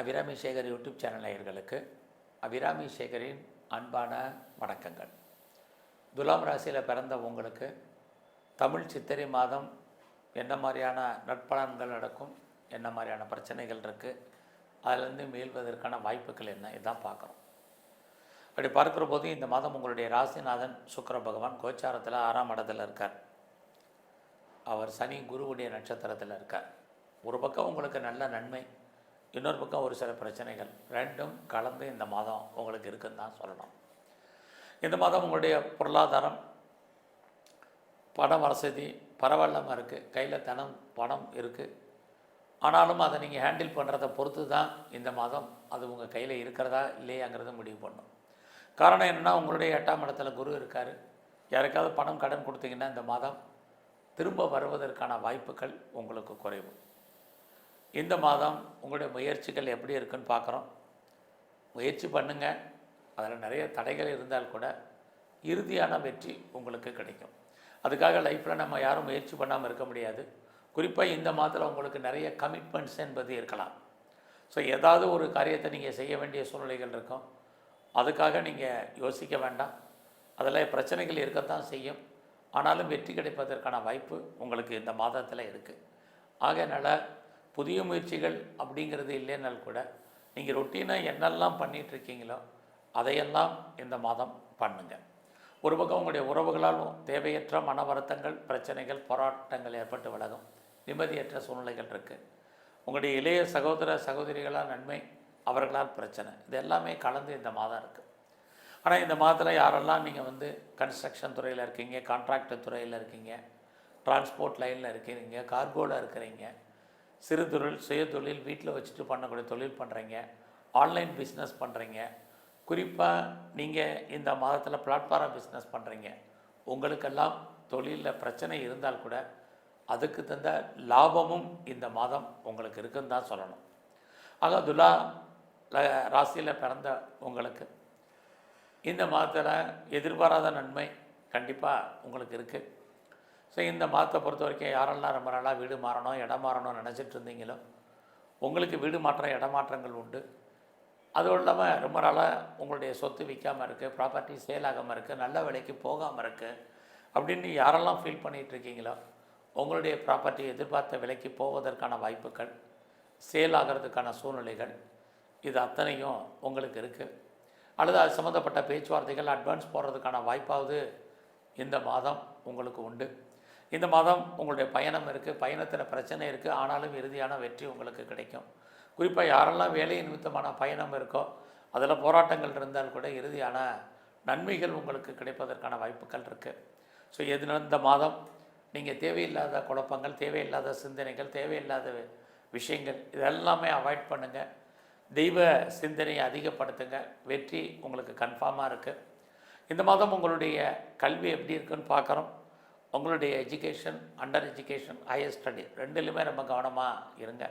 Abirami Sekar YouTube channel நேயர்களுக்கு அபிராமி சேகரின் அன்பான வணக்கங்கள். துலாம் ராசியில் பிறந்த உங்களுக்கு தமிழ் சித்திரை மாதம் என்ன மாதிரியான நட்பலன்கள் நடக்கும் என்ன மாதிரியான பிரச்சனைகள் இருக்குது அதிலேருந்து மீள்வதற்கான வாய்ப்புகள் என்ன இதான் பார்க்குறோம். அப்படி பார்க்குற போது இந்த மாதம் உங்களுடைய ராசிநாதன் சுக்கர பகவான் கோச்சாரத்தில் ஆறாம் இடத்துல இருக்கார். அவர் சனி குருவுடைய நட்சத்திரத்தில் இருக்கார். ஒரு பக்கம் உங்களுக்கு நல்ல நன்மை இன்னொரு பக்கம் ஒரு சில பிரச்சனைகள். ரெண்டும் கலந்து இந்த மாதம் உங்களுக்கு இருக்குன்னு தான் சொல்லணும். இந்த மாதம் உங்களுடைய பொருளாதாரம் பண வசதி பரவாயில்லாமல் இருக்குது கையில் தனம் பணம் இருக்குது ஆனாலும் அதை நீங்கள் ஹேண்டில் பண்ணுறதை பொறுத்து தான் இந்த மாதம் அது உங்கள் கையில் இருக்கிறதா இல்லையாங்கிறத முடிவு பண்ணும். காரணம் என்னென்னா உங்களுடைய எட்டாம் இடத்துல குரு இருக்கார். யாருக்காவது பணம் கடன் கொடுத்தீங்கன்னா இந்த மாதம் திரும்ப வருவதற்கான வாய்ப்புகள் உங்களுக்கு குறைவு. இந்த மாதம் உங்களுடைய முயற்சிகள் எப்படி இருக்குன்னு பார்க்குறோம். முயற்சி பண்ணுங்கள் அதில் நிறைய தடைகள் இருந்தால் கூட இறுதியான வெற்றி உங்களுக்கு கிடைக்கும். அதுக்காக லைஃப்பில் நம்ம யாரும் முயற்சி பண்ணாமல் இருக்க முடியாது. குறிப்பாக இந்த மாதத்தில் உங்களுக்கு நிறைய கமிட்மெண்ட்ஸ் என்பது இருக்கலாம். ஸோ ஏதாவது ஒரு காரியத்தை நீங்கள் செய்ய வேண்டிய சூழ்நிலைகள் இருக்கும். அதுக்காக நீங்கள் யோசிக்க வேண்டாம். அதில் பிரச்சனைகள் இருக்கத்தான் செய்யும். ஆனாலும் வெற்றி கிடைப்பதற்கான வாய்ப்பு உங்களுக்கு இந்த மாதத்தில் இருக்குது ஆகையினால் புதிய முயற்சிகள் அப்படிங்கிறது இல்லைன்னால் கூட நீங்கள் ரொட்டீனாக என்னெல்லாம் பண்ணிகிட்ருக்கீங்களோ அதையெல்லாம் இந்த மாதம் பண்ணுங்கள் ஒரு பக்கம் உங்களுடைய உறவுகளாலும் தேவையற்ற மன வருத்தங்கள் பிரச்சனைகள் போராட்டங்கள் ஏற்பட்டு விலகும். நிம்மதியற்ற சூழ்நிலைகள் இருக்குது உங்களுடைய இளைய சகோதர சகோதரிகளால் நன்மை அவர்களால் பிரச்சனை இது எல்லாமே கலந்து இந்த மாதம் இருக்குது ஆனால் இந்த மாதத்தில் யாரெல்லாம் நீங்கள் வந்து கன்ஸ்ட்ரக்ஷன் துறையில் இருக்கீங்க கான்ட்ராக்டர் துறையில் இருக்கீங்க டிரான்ஸ்போர்ட் லைனில் இருக்கிறீங்க கார்கோவில் இருக்கிறீங்க சிறு தொழில் சுய தொழில் வீட்டில் வச்சுட்டு பண்ணக்கூடிய தொழில் பண்ணுறீங்க ஆன்லைன் பிஸ்னஸ் பண்ணுறீங்க குறிப்பாக நீங்கள் இந்த மாதத்தில் பிளாட்ஃபாரம் பிஸ்னஸ் பண்ணுறீங்க உங்களுக்கெல்லாம் தொழிலில் பிரச்சனை இருந்தால் கூட அதுக்கு தந்த லாபமும் இந்த மாதம் உங்களுக்கு இருக்குன்னு தான் சொல்லணும். ஆக துலா ராசியில் பிறந்த உங்களுக்கு இந்த மாதத்தில் எதிர்பாராத நன்மை கண்டிப்பாக உங்களுக்கு இருக்குது ஸோ இந்த மாதத்தை பொறுத்த வரைக்கும் யாரெல்லாம் ரொம்ப நாளாக வீடு மாறணும் இடம் மாறணும்னு நினச்சிட்டு இருந்தீங்களோ உங்களுக்கு வீடு மாற்றம் இடமாற்றங்கள் உண்டு. அதுவும் இல்லாமல் ரொம்ப நாளாக உங்களுடைய சொத்து விற்காமல் இருக்குது ப்ராப்பர்ட்டி சேல் ஆகாமல் இருக்குது நல்ல விலைக்கு போகாமல் இருக்குது அப்படின்னு யாரெல்லாம் ஃபீல் பண்ணிகிட்ருக்கீங்களோ உங்களுடைய ப்ராப்பர்ட்டி எதிர்பார்த்த விலைக்கு போவதற்கான வாய்ப்புகள் சேல் ஆகிறதுக்கான சூழ்நிலைகள் இது அத்தனையும் உங்களுக்கு இருக்குது அல்லது அது சம்மந்தப்பட்ட பேச்சுவார்த்தைகள் அட்வான்ஸ் போடுறதுக்கான வாய்ப்பாவது இந்த மாதம் உங்களுக்கு உண்டு. இந்த மாதம் உங்களுடைய பயணம் இருக்குது பயணத்தில் பிரச்சனை இருக்குது ஆனாலும் இறுதியான வெற்றி உங்களுக்கு கிடைக்கும். குறிப்பாக யாரெல்லாம் வேலை நிமித்தமான பயணம் இருக்கோ அதில் போராட்டங்கள் இருந்தால் கூட இறுதியான நன்மைகள் உங்களுக்கு கிடைப்பதற்கான வாய்ப்புகள் இருக்குது ஸோ எது இந்த மாதம் நீங்கள் தேவையில்லாத குழப்பங்கள் தேவையில்லாத சிந்தனைகள் தேவையில்லாத விஷயங்கள் இதெல்லாமே அவாய்ட் பண்ணுங்கள் தெய்வ சிந்தனையை அதிகப்படுத்துங்க. வெற்றி உங்களுக்கு கன்ஃபார்மாக இருக்குது இந்த மாதம் உங்களுடைய கல்வி எப்படி இருக்குன்னு பார்க்குறோம். உங்களுடைய education under education higher study ரெண்டுலையுமே ரொம்ப கவனமாக இருங்க.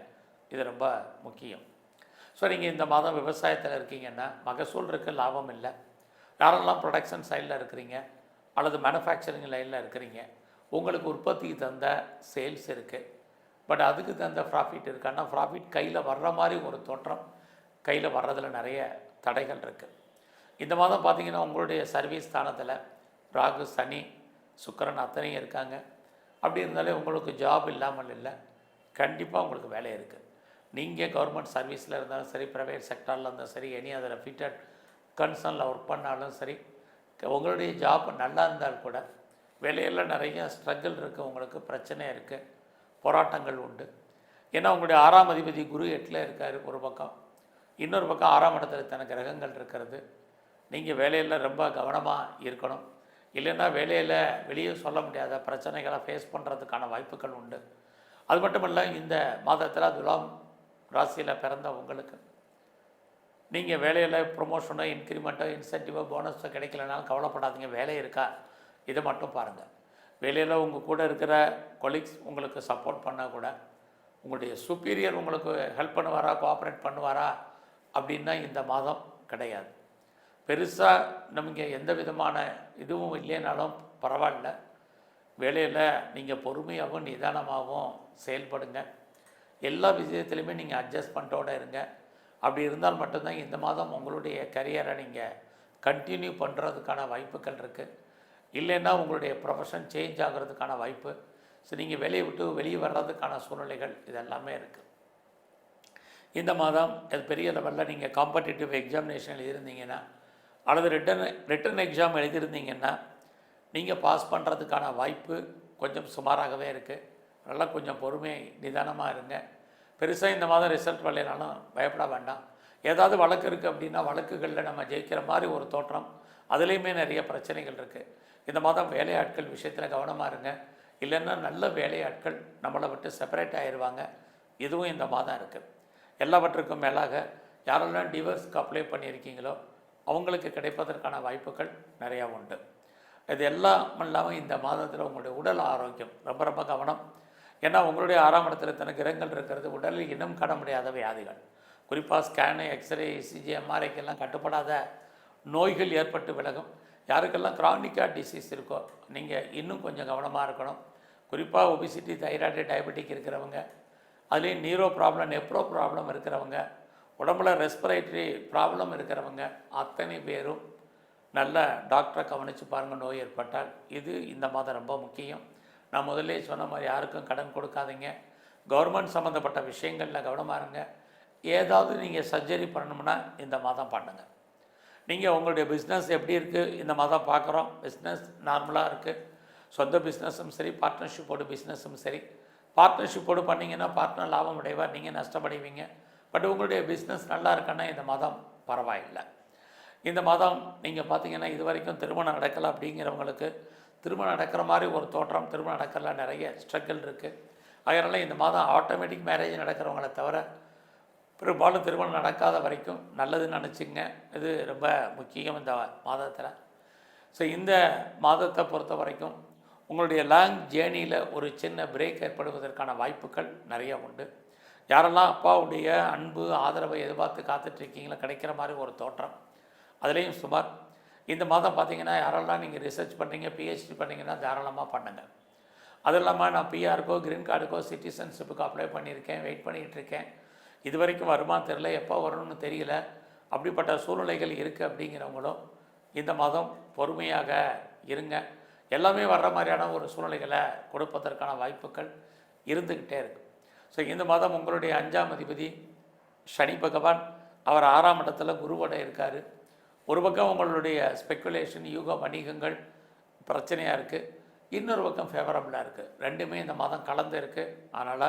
இது ரொம்ப முக்கியம். ஸோ நீங்கள் இந்த மாதம் விவசாயத்தில் இருக்கீங்கன்னா மகசூல் இருக்க லாபம் இல்லை. யாரெல்லாம் ப்ரொடக்ஷன் சைடில் இருக்கிறீங்க அல்லது மேனுஃபேக்சரிங் லைனில் இருக்கிறீங்க உங்களுக்கு உற்பத்திக்கு தந்த சேல்ஸ் இருக்குது பட் அதுக்கு தகுந்த ப்ராஃபிட் இருக்கான்னா ப்ராஃபிட் கையில் வர்ற மாதிரி ஒரு தோற்றம் கையில் வர்றதில் நிறைய தடைகள் இருக்குது இந்த மாதம் பார்த்தீங்கன்னா உங்களுடைய சர்வீஸ் ஸ்தானத்தில் ராகு சனி சுக்கரன் அத்தனையும் இருக்காங்க. அப்படி இருந்தாலே உங்களுக்கு ஜாப் இல்லாமல் இல்லை. கண்டிப்பாக உங்களுக்கு வேலை இருக்குது நீங்கள் கவர்மெண்ட் சர்வீஸில் இருந்தாலும் சரி ப்ரைவேட் செக்டாரில் இருந்தாலும் சரி எனி அதில் ஃபிட்டட் கன்சர்னில் ஒர்க் பண்ணாலும் சரி உங்களுடைய ஜாப் நல்லா இருந்தால் கூட வேலையில் நிறைய ஸ்ட்ரகிள் இருக்குது உங்களுக்கு பிரச்சனை இருக்குது போராட்டங்கள் உண்டு. ஏன்னா உங்களுடைய ஆறாம் அதிபதி குரு எட்டில் இருக்கார் ஒரு பக்கம். இன்னொரு பக்கம் ஆறாம் இடத்துல தன கிரகங்கள் இருக்கிறது. நீங்கள் வேலையில் ரொம்ப கவனமாக இருக்கணும். இல்லைன்னா வேலையில் வெளியே சொல்ல முடியாத பிரச்சனைகளை ஃபேஸ் பண்ணுறதுக்கான வாய்ப்புகள் உண்டு. அது மட்டும் இல்லை இந்த மாதத்தில் துலாம் ராசியில் பிறந்த உங்களுக்கு நீங்கள் வேலையில் ப்ரொமோஷனோ இன்க்ரிமெண்ட்டோ இன்சென்டிவோ போனஸோ கிடைக்கலனாலும் கவலைப்படாதீங்க வேலை இருக்கா? இதை மட்டும் பாருங்கள் வேலையில் உங்கள் கூட இருக்கிற கொலீக்ஸ் உங்களுக்கு சப்போர்ட் பண்ணால் கூட உங்களுடைய சுப்பீரியர் உங்களுக்கு ஹெல்ப் பண்ணுவாரா கோஆப்ரேட் பண்ணுவாரா அப்படின்னா இந்த மாதம் கிடையாது. பெருசாக நமக்கு எந்த விதமான இதுவும் இல்லைனாலும் பரவாயில்ல. வேலையில் நீங்கள் பொறுமையாகவும் நிதானமாகவும் செயல்படுங்க. எல்லா விஷயத்துலையுமே நீங்கள் அட்ஜஸ்ட்மெண்ட்டோடு இருங்க. அப்படி இருந்தால் மட்டும்தான் இந்த மாதம் உங்களுடைய கரியரை நீங்கள் கண்டினியூ பண்ணுறதுக்கான வாய்ப்புகள் இருக்குது இல்லைன்னா உங்களுடைய ப்ரொஃபஷன் சேஞ்ச் ஆகிறதுக்கான வாய்ப்பு. ஸோ நீங்கள் வெளியே விட்டு வெளியே வர்றதுக்கான சூழ்நிலைகள் இதெல்லாமே இருக்குது இந்த மாதம் அது பெரிய லெவலில் நீங்கள் காம்படிட்டிவ் எக்ஸாமினேஷனில் இருந்தீங்கன்னா அல்லது ரிட்டன் ரிட்டன் எக்ஸாம் எழுதியிருந்தீங்கன்னா நீங்கள் பாஸ் பண்ணுறதுக்கான வாய்ப்பு கொஞ்சம் சுமாராகவே இருக்குது நல்லா கொஞ்சம் பொறுமை நிதானமாக இருங்க. பெருசாக இந்த மாதம் ரிசல்ட் வரலைனாலும் பயப்பட வேண்டாம். ஏதாவது வழக்கு இருக்குது அப்படின்னா வழக்குகளில் நம்ம ஜெயிக்கிற மாதிரி ஒரு தோற்றம் அதுலேயுமே நிறைய பிரச்சனைகள் இருக்குது இந்த மாதம் வேலையாட்கள் விஷயத்தில் கவனமாக இருங்க. இல்லைன்னா நல்ல வேலையாட்கள் நம்மளை விட்டு செப்பரேட் ஆயிடுவாங்க இதுவும் இந்த மாதம் இருக்குது எல்லாவற்றுக்கும் மேலாக யாரெல்லாம் டிவர்ஸ்க்கு அப்ளை பண்ணியிருக்கீங்களோ அவங்களுக்கு கிடைப்பதற்கான வாய்ப்புகள் நிறையா உண்டு. இது எல்லாம் இல்லாமல் இந்த மாதத்தில் உங்களுடைய உடல் ஆரோக்கியம் ரொம்ப ரொம்ப கவனம். ஏன்னா உங்களுடைய ஆறாம் இடத்துல தனக்கு கிரகங்கள் இருக்கிறது உடலில் இனம் காண முடியாத வியாதிகள். குறிப்பாக ஸ்கேனு எக்ஸ்ரே இசிஜி எம்ஆர்ஐக்கெல்லாம் கட்டுப்படாத நோய்கள் ஏற்பட்டு விலகும். யாருக்கெல்லாம் கிரானிக்காக டிசீஸ் இருக்கோ நீங்கள் இன்னும் கொஞ்சம் கவனமாக இருக்கணும். குறிப்பாக ஒபிசிட்டி தைராய்டு டயபெட்டிக் இருக்கிறவங்க அதுலேயும் நீரோ ப்ராப்ளம் நெப்ரோ ப்ராப்ளம் இருக்கிறவங்க உடம்புல ரெஸ்பிரேட்டரி ப்ராப்ளம் இருக்கிறவங்க அத்தனை பேரும் நல்ல டாக்டரை கவனித்து பாருங்கள் நோய் ஏற்பட்டால். இது இந்த மாதம் ரொம்ப முக்கியம். நான் முதல்ல சொன்ன மாதிரி யாருக்கும் கடன் கொடுக்காதீங்க. கவர்மெண்ட் சம்மந்தப்பட்ட விஷயங்களில் கவனமாக இருங்க. ஏதாவது நீங்கள் சர்ஜரி பண்ணணும்னா இந்த மாதம் பண்ணுங்கள் நீங்கள் உங்களுடைய பிஸ்னஸ் எப்படி இருக்குது இந்த மாதம் பார்க்குறோம். பிஸ்னஸ் நார்மலாக இருக்குது சொந்த பிஸ்னஸும் சரி பார்ட்னர்ஷிப்போடு பிஸ்னஸும் சரி. பார்ட்னர்ஷிப்போடு பண்ணிங்கன்னா பார்ட்னர் லாபம் அடைவார். நீங்கள் நஷ்டமடைவீங்க. பட் உங்களுடைய பிஸ்னஸ் நல்லா இருக்குன்னா இந்த மாதம் பரவாயில்லை. இந்த மாதம் நீங்கள் பார்த்தீங்கன்னா இது வரைக்கும் திருமணம் நடக்கலை அப்படிங்கிறவங்களுக்கு திருமணம் நடக்கிற மாதிரி ஒரு தோற்றம் திருமணம் நடக்கல நிறைய ஸ்ட்ரகிள் இருக்குது அதனால் இந்த மாதம் ஆட்டோமேட்டிக் மேரேஜ் நடக்கிறவங்கள தவிர பெரும்பாலும் திருமணம் நடக்காத வரைக்கும் நல்லதுன்னு நினச்சிங்க இது ரொம்ப முக்கியம் இந்த மாதத்தில். ஸோ இந்த மாதத்தை பொறுத்த வரைக்கும் உங்களுடைய லாங் ஜேர்னியில் ஒரு சின்ன பிரேக் ஏற்படுவதற்கான வாய்ப்புகள் நிறைய உண்டு. யாரெல்லாம் அப்பாவுடைய அன்பு ஆதரவை எதிர்பார்த்து காத்துட்ருக்கீங்களோ கிடைக்கிற மாதிரி ஒரு தோற்றம். அதுலேயும் சுமார் இந்த மாதம் பார்த்தீங்கன்னா யாரெல்லாம் நீங்கள் ரிசர்ச் பண்ணுறீங்க பிஹெச்டி பண்ணீங்கன்னா தாராளமாக பண்ணுங்கள் அது இல்லாமல் நான் பிஆருக்கோ கிரீன் கார்டுக்கோ சிட்டிசன்ஷிப்புக்கு அப்ளை பண்ணியிருக்கேன் வெயிட் பண்ணிகிட்டு இருக்கேன் இது வரைக்கும் வருமா தெரில எப்போ வரணும்னு தெரியல. அப்படிப்பட்ட சூழ்நிலைகள் இருக்குது அப்படிங்கிறவங்களும் இந்த மாதம் பொறுமையாக இருங்க. எல்லாமே வர்ற மாதிரியான ஒரு சூழ்நிலைகளை கொடுப்பதற்கான வாய்ப்புகள் இருந்துக்கிட்டே இருக்குது ஸோ இந்த மாதம் உங்களுடைய அஞ்சாம் அதிபதி சனி பகவான் அவர் ஆறாம் இடத்துல குருவோட இருக்கார். ஒரு பக்கம் உங்களுடைய ஸ்பெக்குலேஷன் யூக வணிகங்கள் பிரச்சனையாக இருக்குது இன்னொரு பக்கம் ஃபேவரபுளாக இருக்குது ரெண்டுமே இந்த மாதம் கலந்து இருக்குது அதனால்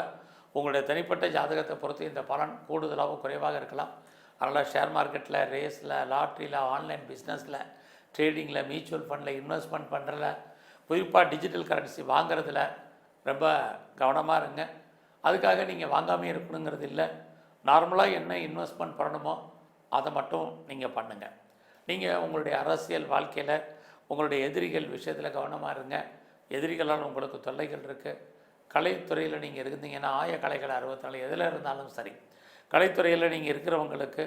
உங்களுடைய தனிப்பட்ட ஜாதகத்தை பொறுத்து இந்த பலன் கூடுதலாகவும் குறைவாக இருக்கலாம். அதனால் ஷேர் மார்க்கெட்டில் ரேஸில் லாட்ரியில் ஆன்லைன் பிஸ்னஸில் ட்ரேடிங்கில் மியூச்சுவல் ஃபண்டில் இன்வெஸ்ட்மெண்ட் பண்ணுறதுல குறிப்பாக டிஜிட்டல் கரன்சி வாங்குறதுல ரொம்ப கவனமாக இருங்க. அதுக்காக நீங்கள் வாங்காமே இருக்கணுங்கிறது இல்லை. நார்மலாக என்ன இன்வெஸ்ட்மெண்ட் பண்ணணுமோ அதை மட்டும் நீங்கள் பண்ணுங்கள் நீங்கள் உங்களுடைய அரசியல் வாழ்க்கையில் உங்களுடைய எதிரிகள் விஷயத்தில் கவனமாக இருங்க. எதிரிகளால் உங்களுக்கு தொல்லைகள் இருக்குது கலைத்துறையில் நீங்கள் இருந்தீங்கன்னா ஆய கலைகள் அறுபத்தாலு எதில் இருந்தாலும் சரி. கலைத்துறையில் நீங்கள் இருக்கிறவங்களுக்கு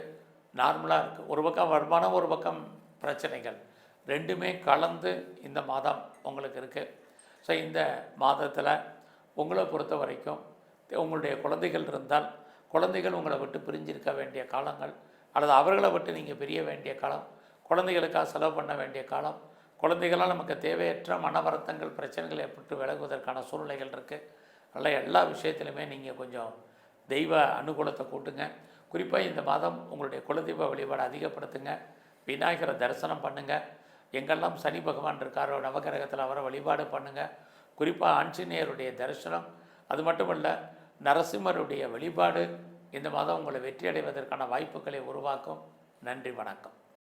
நார்மலாக இருக்குது ஒரு பக்கம் வருமானம் ஒரு பக்கம் பிரச்சனைகள். ரெண்டுமே கலந்து இந்த மாதம் உங்களுக்கு இருக்குது ஸோ இந்த மாதத்தில் உங்களை பொறுத்த வரைக்கும் உங்களுடைய குழந்தைகள் இருந்தால் குழந்தைகள் உங்களை விட்டு பிரிஞ்சிருக்க வேண்டிய காலங்கள் அல்லது அவர்களை விட்டு நீங்கள் பிரிய வேண்டிய காலம் குழந்தைகளுக்காக செலவு பண்ண வேண்டிய காலம் குழந்தைகளால் நமக்கு தேவையற்ற மன வருத்தங்கள் பிரச்சனைகள் ஏற்பட்டு விலகுவதற்கான சூழ்நிலைகள் இருக்குது அதனால் எல்லா விஷயத்துலையுமே நீங்கள் கொஞ்சம் தெய்வ அனுகூலத்தை கூட்டுங்க. குறிப்பாக இந்த மாதம் உங்களுடைய குலதெய்வ வழிபாடு அதிகப்படுத்துங்க. விநாயகரை தரிசனம் பண்ணுங்கள் எங்கெல்லாம் சனி பகவான் இருக்காரோ நவகிரகத்தில் அவரை வழிபாடு பண்ணுங்கள் குறிப்பாக ஆஞ்சநேயருடைய தரிசனம். அது மட்டும் இல்லை நரசிம்மருடைய வழிபாடு இந்த மாதம் உங்களை வெற்றி அடைவதற்கான வாய்ப்புகளை உருவாக்கும். நன்றி வணக்கம்.